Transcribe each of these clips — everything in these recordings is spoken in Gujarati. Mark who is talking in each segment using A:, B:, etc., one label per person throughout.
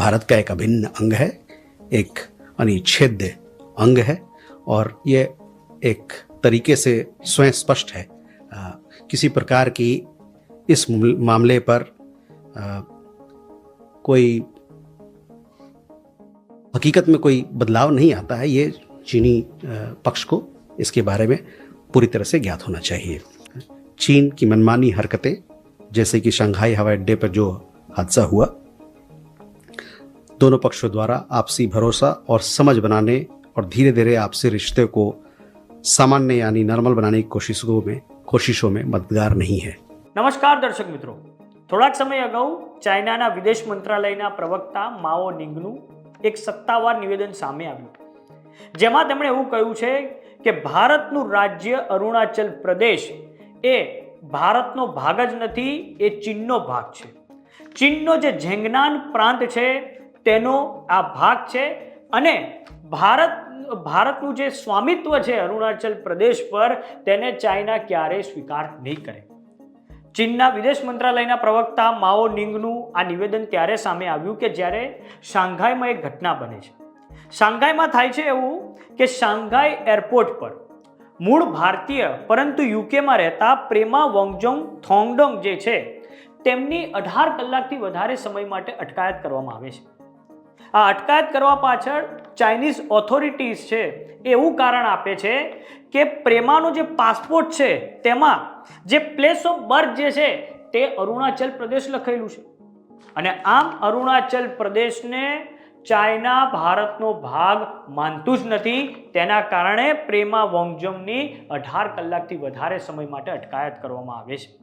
A: भारत का एक अभिन्न अंग है एक अनिच्छेद्य अंग है और ये एक तरीके से स्वयं स्पष्ट है। अ, किसी प्रकार की इस मामले पर अ, कोई हकीकत में कोई बदलाव नहीं आता है ये चीनी पक्ष को इसके बारे में पूरी तरह से ज्ञात होना चाहिए। चीन की मनमानी हरकतें जैसे कि शंघाई हवाई अड्डे पर जो हादसा हुआ दोनों पक्षों द्वारा आपसी भरोसा और समझ बनाने और धीरे धीरे आपसी रिश्ते को सामान्य यानी नॉर्मल बनाने की कोशिशों में कोशिशों में मददगार नहीं है
B: નમસ્કાર દર્શક મિત્રો થોડાક સમય અગાઉ ચાઇનાના વિદેશ મંત્રાલયના પ્રવક્તા માઓ નિંગનું એક સત્તાવાર નિવેદન સામે આવ્યું જેમાં તેમણે એવું કહ્યું છે કે ભારતનું રાજ્ય અરુણાચલ પ્રદેશ એ ભારતનો ભાગ જ નથી એ ચીનનો ભાગ છે ચીનનો જે ઝેંગનાન પ્રાંત છે તેનો આ ભાગ છે અને ભારત, ભારતનું જે સ્વામિત્વ છે અરુણાચલ પ્રદેશ પર, તેને ચાઇના ક્યારેય સ્વીકાર નહીં કરે. ચીનના વિદેશ મંત્રાલયના પ્રવક્તા માઓ નિંગનું આ નિવેદન ત્યારે સામે આવ્યું કે જ્યારે શાંઘાઈમાં એક ઘટના બને છે. શાંઘાઈમાં થાય છે એવું કે શાંઘાઈ એરપોર્ટ પર મૂળ ભારતીય, પરંતુ યુકેમાં રહેતા પ્રેમા વોંગજોંગ થોંગડોંગ જે છે, તેમની અઢાર કલાકથી વધારે સમય માટે અટકાયત કરવામાં આવે છે. આ અટકાયત કરવા પાછળ ચાઇનીઝ ઓથોરિટીઝ છે, એવું કારણ આપે છે કે પ્રેમાનો જે પાસપોર્ટ છે, તેમાં જે પ્લેસ ઓફ બર્થ જે છે, તે અરુણાચલ પ્રદેશ લખેલું છે. અને આમ અરુણાચલ પ્રદેશને ચાઇના ભારતનો ભાગ માનતું જ નથી, તેના કારણે પ્રેમા વોંગજમની અઢાર કલાકથી વધારે સમય માટે અટકાયત કરવામાં આવે છે.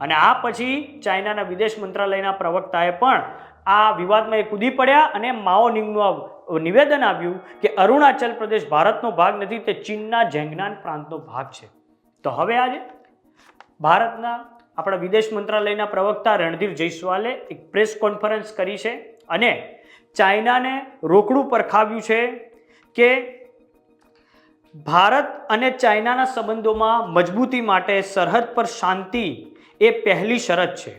B: અને આ પછી ચાઇનાના વિદેશ મંત્રાલયના પ્રવક્તાએ પણ આ વિવાદમાં એ કૂદી પડ્યા અને માઓ નિંગનું નિવેદન આવ્યું કે અરુણાચલ પ્રદેશ ભારતનો ભાગ નથી, તે ચીનના જેંગનાન પ્રાંતનો ભાગ છે. તો હવે આજે ભારતના આપણા વિદેશ મંત્રાલયના પ્રવક્તા રણધીર જયસ્વાલે એક પ્રેસ કોન્ફરન્સ કરી છે અને ચાઇનાને રોકડું પરખાવ્યું છે કે ભારત અને ચાઇનાના સંબંધોમાં મજબૂતી માટે સરહદ પર શાંતિ એ પહેલી શરત છે.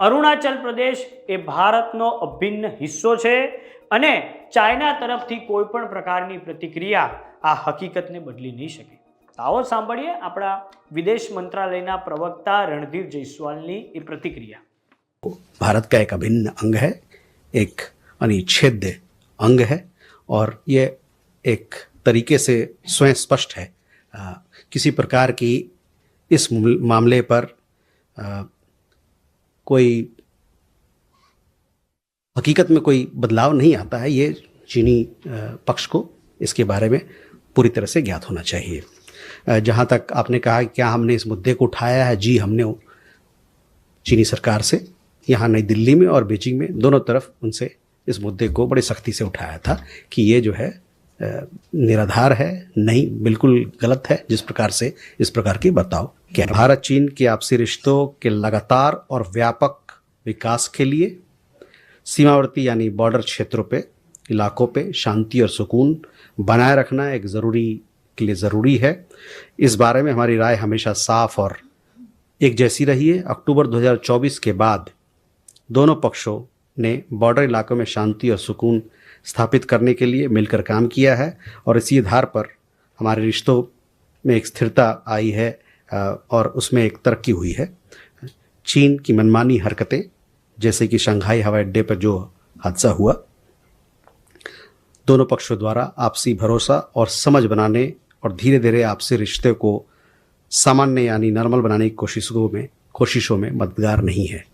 B: અરુણાચલ પ્રદેશ એ ભારતનો અભિન્ન હિસ્સો છે અને ચાઇના તરફથી કોઈ પણ પ્રકારની પ્રતિક્રિયા આ હકીકતને બદલી નહીં શકે તો આવો સાંભળીએ આપણા વિદેશ મંત્રાલયના પ્રવક્તા રણધીર જયસ્વાલની એ પ્રતિક્રિયા
A: भारत का एक अभिन्न अंग है एक अनिच्छेद्य अंग है और ये एक तरीके से स्वयं स्पष्ट है अ, किसी प्रकार की इस मामले पर अ, कोई हकीकत में कोई बदलाव नहीं आता है, ये चीनी पक्ष को इसके बारे में पूरी तरह से ज्ञात होना चाहिए। जहाँ तक आपने कहा क्या हमने इस मुद्दे को उठाया है, जी हमने चीनी सरकार से, यहाँ नई दिल्ली में और बीजिंग में दोनों तरफ़ उनसे इस मुद्दे को बड़ी सख्ती से उठाया था कि ये जो है निराधार है, नहीं, बिल्कुल गलत है, जिस प्रकार से इस प्रकार की बर्ताव किया भारत, चीन के आपसी रिश्तों के लगातार और व्यापक विकास के लिए सीमावर्ती यानी बॉर्डर क्षेत्रों पे, इलाकों पे शांति और सुकून बनाए रखना एक ज़रूरी, के लिए ज़रूरी है। इस बारे में हमारी राय हमेशा साफ़ और एक जैसी रही है। अक्टूबर 2024 के बाद दोनों पक्षों ने बॉर्डर इलाकों में शांति और सुकून स्थापित करने के लिए मिलकर काम किया है और इसी आधार पर हमारे रिश्तों में एक स्थिरता आई है अ, और उसमें एक तरक्की हुई है चीन की मनमानी हरकतें जैसे कि शंघाई हवाई अड्डे पर जो हादसा हुआ दोनों पक्षों द्वारा आपसी भरोसा और समझ बनाने और धीरे धीरे आपसी रिश्ते को सामान्य यानी नॉर्मल बनाने की कोशिशों में कोशिशों में मददगार नहीं है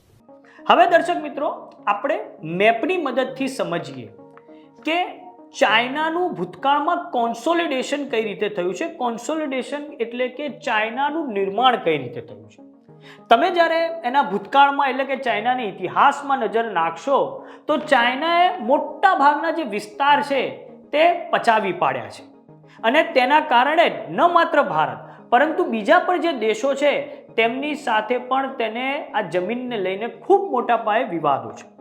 B: હવે દર્શક મિત્રો આપણે મેપની મદદથી સમજીએ કે ચાઇનાનું ભૂતકાળમાં કોન્સોલિડેશન કઈ રીતે થયું છે? કોન્સોલિડેશન એટલે કે ચાઇનાનું નિર્માણ કઈ રીતે થયું છે? તમે જ્યારે એના ભૂતકાળમાં એટલે કે ચાઇનાના ઇતિહાસમાં નજર નાખશો, તો ચાઇનાએ મોટા ભાગના જે વિસ્તાર છે તે પચાવી પાડ્યા છે. અને તેના કારણે ન માત્ર ભારત, પરંતુ બીજા પણ જે દેશો છે, તેમની સાથે પણ તેને આ જમીનને લઈને ખૂબ મોટા પાયે વિવાદો છે.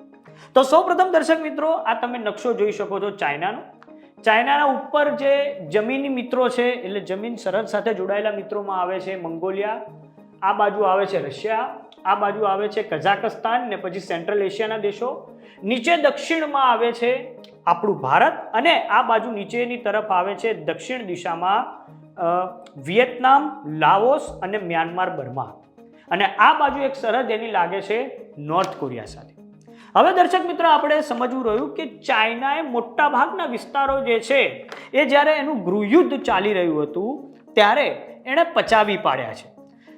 B: તો સૌપ્રથમ દર્શક મિત્રો, આ તમે નકશો જોઈ શકો છો ચાઇનાનો. ચાઇનાના ઉપર જે જમીની મિત્રો છે, એટલે જમીન સરહદ સાથે જોડાયેલા મિત્રોમાં આવે છે મંગોલિયા, આ બાજુ આવે છે રશિયા, આ બાજુ આવે છે કઝાકસ્તાન ને પછી સેન્ટ્રલ એશિયાના દેશો. નીચે દક્ષિણમાં આવે છે આપણું ભારત અને આ બાજુ નીચેની તરફ આવે છે દક્ષિણ દિશામાં વિયેતનામ, લાઓસ અને મ્યાનમાર, બર્મા. અને આ બાજુ એક સરહદ એની લાગે છે નોર્થ કોરિયા સાથે. હવે દર્શક મિત્રો, આપણે સમજવું રહ્યું કે ચાઇનાએ મોટા ભાગના વિસ્તારો જે છે, એ જ્યારે એનું ગૃહયુદ્ધ ચાલી રહ્યું હતું, ત્યારે એણે પચાવી પાડ્યા છે.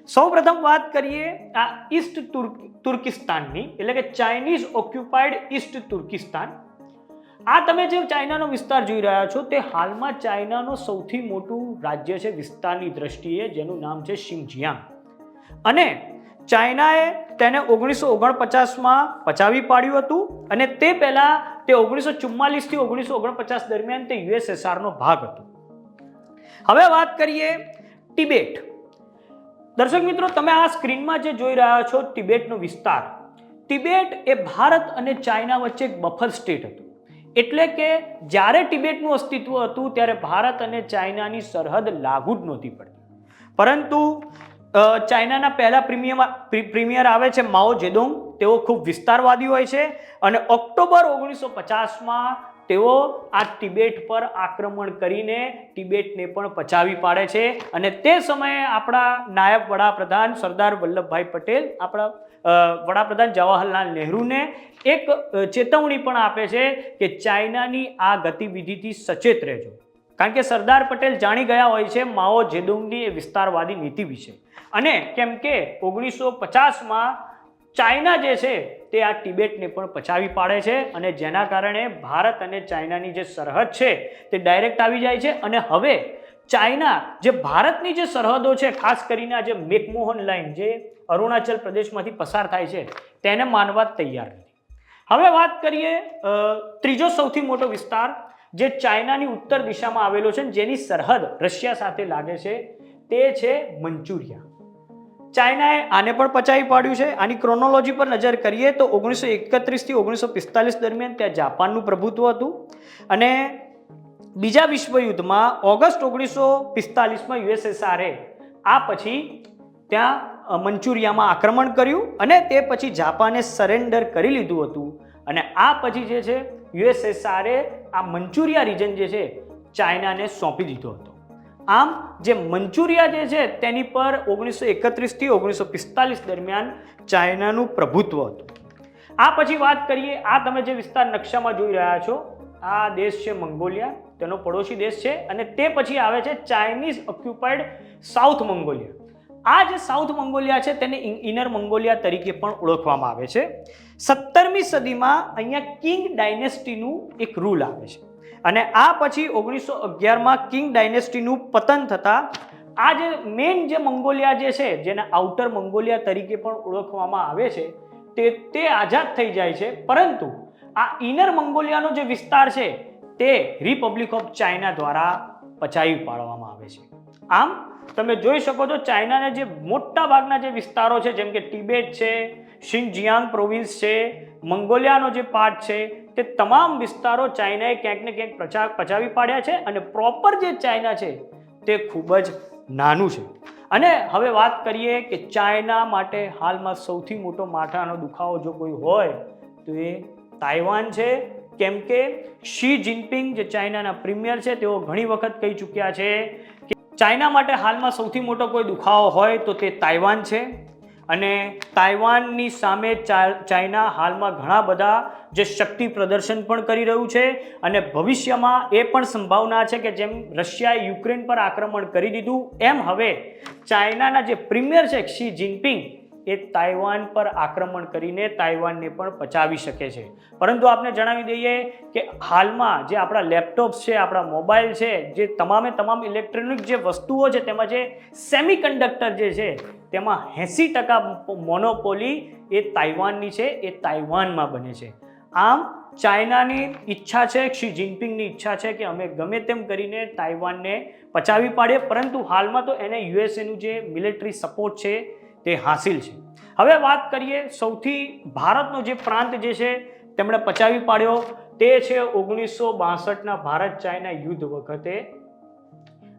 B: સૌપ્રથમ વાત કરીએ આ ઈસ્ટ તુર્ક, તુર્કિસ્તાનની, એટલે કે ચાઇનીઝ ઓક્યુપાઈડ ઈસ્ટ તુર્કિસ્તાન. આ તમે જે ચાઇનાનો વિસ્તાર જોઈ રહ્યા છો, તે હાલમાં ચાઇનાનો સૌથી મોટું રાજ્ય છે વિસ્તારની દ્રષ્ટિએ, જેનું નામ છે શિંગજિયાંગ અને ચાઇનાએ તેને ઓગણીસો ઓગણપચાસમાં પચાવી પાડ્યું હતું અને તે પહેલાં તે ઓગણીસો ચુમ્માલીસથી ઓગણીસો ઓગણપચાસ દરમિયાન તે યુએસએસઆરનો ભાગ હતો. હવે વાત કરીએ ટિબેટ. દર્શક મિત્રો, તમે આ સ્ક્રીનમાં જે જોઈ રહ્યા છો ટિબેટનો વિસ્તાર, ટિબેટ એ ભારત અને ચાઇના વચ્ચે એક બફર સ્ટેટ હતું. એટલે કે જ્યારે ટિબેટનું અસ્તિત્વ હતું, ત્યારે ભારત અને ચાઇનાની સરહદ લાગુ જ નહોતી પડતી. પરંતુ ચાઇનાના પહેલા પ્રીમિયમ પ્રીમિયર આવે છે માઓ જેદોંગ તેઓ ખૂબ વિસ્તારવાદી હોય છે અને ઓક્ટોબર ઓગણીસો પચાસમાં તેઓ આ તિબેટ પર આક્રમણ કરીને તિબેટને પણ પચાવી પાડે છે અને તે સમયે આપણા નાયબ વડાપ્રધાન સરદાર વલ્લભભાઈ પટેલ, આપણા વડાપ્રધાન જવાહરલાલ નહેરુને એક ચેતવણી પણ આપે છે કે ચાઇનાની આ ગતિવિધિથી સચેત રહેજો. કારણ કે સરદાર પટેલ જાણી ગયા હોય છે માઓ જેદુંગની વિસ્તારવાદી નીતિ વિશે. અને કેમ કે ઓગણીસો પચાસમાં ચાઇના જે છે તે આ ટિબેટને પણ પચાવી પાડે છે અને જેના કારણે ભારત અને ચાઇનાની જે સરહદ છે તે ડાયરેક્ટ આવી જાય છે અને હવે ચાઇના જે ભારતની જે સરહદો છે, ખાસ કરીને આ જે મેકમોહન લાઈન જે અરુણાચલ પ્રદેશમાંથી પસાર થાય છે, તેને માનવા તૈયાર નથી. હવે વાત કરીએ ત્રીજો સૌથી મોટો વિસ્તાર જે ચાઇનાની ઉત્તર દિશામાં આવેલો છે જેની સરહદ રશિયા સાથે લાગે છે, તે છે મંચુરિયા. ચાઇનાએ આને પણ પચાવી પાડ્યું છે. આની ક્રોનોલોજી પર નજર કરીએ તો ઓગણીસો એકત્રીસથી ઓગણીસો પિસ્તાલીસ દરમિયાન ત્યાં જાપાનનું પ્રભુત્વ હતું અને બીજા વિશ્વયુદ્ધમાં ઓગસ્ટ ઓગણીસો પિસ્તાલીસમાં યુએસએસઆરએ આ પછી ત્યાં મંચુરિયામાં આક્રમણ કર્યું અને તે પછી જાપાને સરેન્ડર કરી લીધું હતું. અને આ પછી જે છે યુએસએસઆરે આ મંચુરિયા રિજન જે છે, ચાઇનાને સોંપી દીધો હતો. આમ, જે મંચુરિયા જે છે, તેની પર ઓગણીસો એકત્રીસથી ઓગણીસો પિસ્તાલીસ દરમિયાન ચાઇનાનું પ્રભુત્વ હતું. આ પછી વાત કરીએ, આ તમે જે વિસ્તાર નકશામાં જોઈ રહ્યા છો, આ દેશ છે મંગોલિયા, તેનો પડોશી દેશ છે અને તે પછી આવે છે ચાઇનીઝ ઓક્યુપાઈડ સાઉથ મંગોલિયા. આ જે સાઉથ મંગોલિયા છે તેને ઇનર મંગોલિયા તરીકે પણ ઓળખવામાં આવે છે. સત્તરમી સદીમાં અહીંયા કિંગ ડાયનેસ્ટીનું એક રૂલ આવે છે. અને આ પછી ઓગણીસો અગિયારમાં કિંગ ડાયનેસ્ટીનું પતન થતાં આ જે મેઇન જે મંગોલિયા જે છે, જેને આઉટર મંગોલિયા તરીકે પણ ઓળખવામાં આવે છે, તે તે આઝાદ થઈ જાય છે. પરંતુ આ ઇનર મંગોલિયાનો જે વિસ્તાર છે, તે રિપબ્લિક ઓફ ચાઇના દ્વારા પચાવી પાડવામાં આવે છે. આમ તમે જોઈ શકો છો ચાઇનાના જે મોટા ભાગના જે વિસ્તારો છે, જેમ કે તિબેટ છે, શિનજિયાંગ પ્રોવિન્સ છે, મંગોલિયાનો જે પાર્ટ છે, તે તમામ વિસ્તારો ચાઇનાએ ક્યાંક ને ક્યાંક પચા પચાવી પાડ્યા છે અને પ્રોપર જે ચાઇના છે, તે ખૂબ જ નાનું છે. અને હવે વાત કરીએ કે ચાઇના માટે હાલમાં સૌથી મોટો માથાનો દુખાવો જો કોઈ હોય, તો એ તાઇવાન છે. કેમ કે શી જિનપિંગ, જે ચાઇનાના પ્રીમિયર છે, તેઓ ઘણી વખત કહી ચૂક્યા છે ચાઇના માટે હાલમાં સૌથી મોટો કોઈ દુખાવો હોય તો તે તાઇવાન છે. અને તાઇવાનની સામે ચાઇના હાલમાં ઘણા બધા જે શક્તિ પ્રદર્શન પણ કરી રહ્યું છે અને ભવિષ્યમાં એ પણ સંભાવના છે કે જેમ રશિયાએ યુક્રેન પર આક્રમણ કરી દીધું, એમ હવે ચાઇનાના જે પ્રીમિયર છે, શી જિનપિંગ એ તાઇવાન પર આક્રમણ કરીને તાઇવાનને પણ પચાવી શકે છે. પરંતુ આપને જણાવી દઈએ કે હાલમાં જે આપણા લેપટોપ્સ છે, આપણા મોબાઈલ છે, જે તમામે તમામ ઇલેક્ટ્રોનિક જે વસ્તુઓ છે, તેમાં જે સેમિકન્ડક્ટર જે છે, તેમાં એંસી ટકા મોનોપોલી એ તાઇવાનની છે, એ તાઇવાનમાં બને છે. આમ ચાઇનાની ઈચ્છા છે, શી જિનપિંગની ઈચ્છા છે કે અમે ગમે તેમ કરીને તાઇવાનને પચાવી પાડીએ, પરંતુ હાલમાં તો એને યુએસએનું જે મિલિટરી સપોર્ટ છે તે હાસિલ છે. હવે વાત કરીએ સૌથી ભારતનો જે પ્રાંત જે છે, તેમણે પચાવી પાડ્યો. તે છે ઓગણીસો બાસઠના ભારત ચાઇના યુદ્ધ વખતે.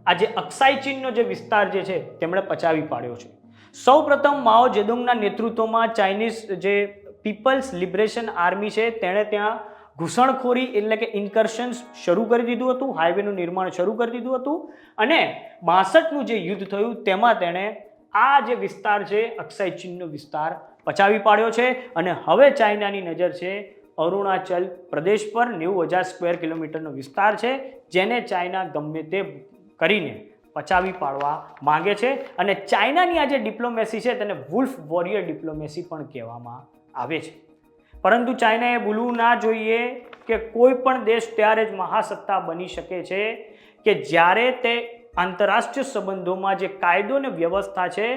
B: આ જે અક્સાઈ ચીનનો જે વિસ્તાર જે છે, તેમણે પચાવી પાડ્યો છે. સૌપ્રથમ માઓ જેદોંગના નેતૃત્વમાં ચાઇનીઝ જે પીપલ્સ લિબરેશન આર્મી છે, તેણે ત્યાં ઘૂસણખોરી એટલે કે ઇન્કર્શન્સ શરૂ કરી દીધું હતું, હાઈવેનું નિર્માણ શરૂ કરી દીધું હતું. અને બાસઠનું જે યુદ્ધ થયું, તેમાં તેણે આ જે વિસ્તાર છે, અક્ષય ચીનનો વિસ્તાર પચાવી પાડ્યો છે અને હવે ચાઇનાની નજર છે, અરુણાચલ પ્રદેશ પર નેવું હજાર સ્ક્વેર કિલોમીટરનો વિસ્તાર છે, જેને ચાઇના ગમે તે કરીને પચાવી પાડવા માંગે છે અને ચાઇનાની આ જે ડિપ્લોમેસી છે તેને વુલ્ફ વોરિયર ડિપ્લોમેસી પણ કહેવામાં આવે છે. પરંતુ ચાઇનાએ ભૂલવું ના જોઈએ કે કોઈ પણ દેશ ત્યારે જ મહાસત્તા બની શકે છે કે જ્યારે તે આંતરરાષ્ટ્રીય સંબંધોમાં જે કાયદો અને વ્યવસ્થા છે,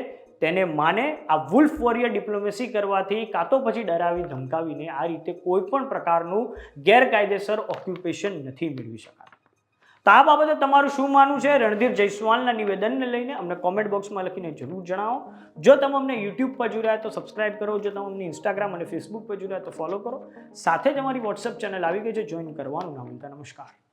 B: તેને માને આ વુલ્ફ વોરિયર ડિપ્લોમેસી કરવાથી કાં તો પછી ડરાવી ધમકાવીને આ રીતે કોઈ પણ પ્રકારનું ગેરકાયદેસર ઓક્યુપેશન નથી મેળવી શકાતું. તો આ બાબતે તમારું શું માનવું છે? રણધીર જયસ્વાલના નિવેદનને લઈને અમને કોમેન્ટ બોક્સમાં લખીને જરૂર જણાવો. જો તમે અમને યુટ્યુબ પર રહ્યા તો સબસ્ક્રાઇબ કરો. જો તમે અમને ઇન્સ્ટાગ્રામ અને ફેસબુક પર રહ્યા તો ફોલો કરો. સાથે જ અમારી વોટ્સઅપ ચેનલ આવી ગઈ છે. જોઈન કરવાનું ના નમસ્કાર.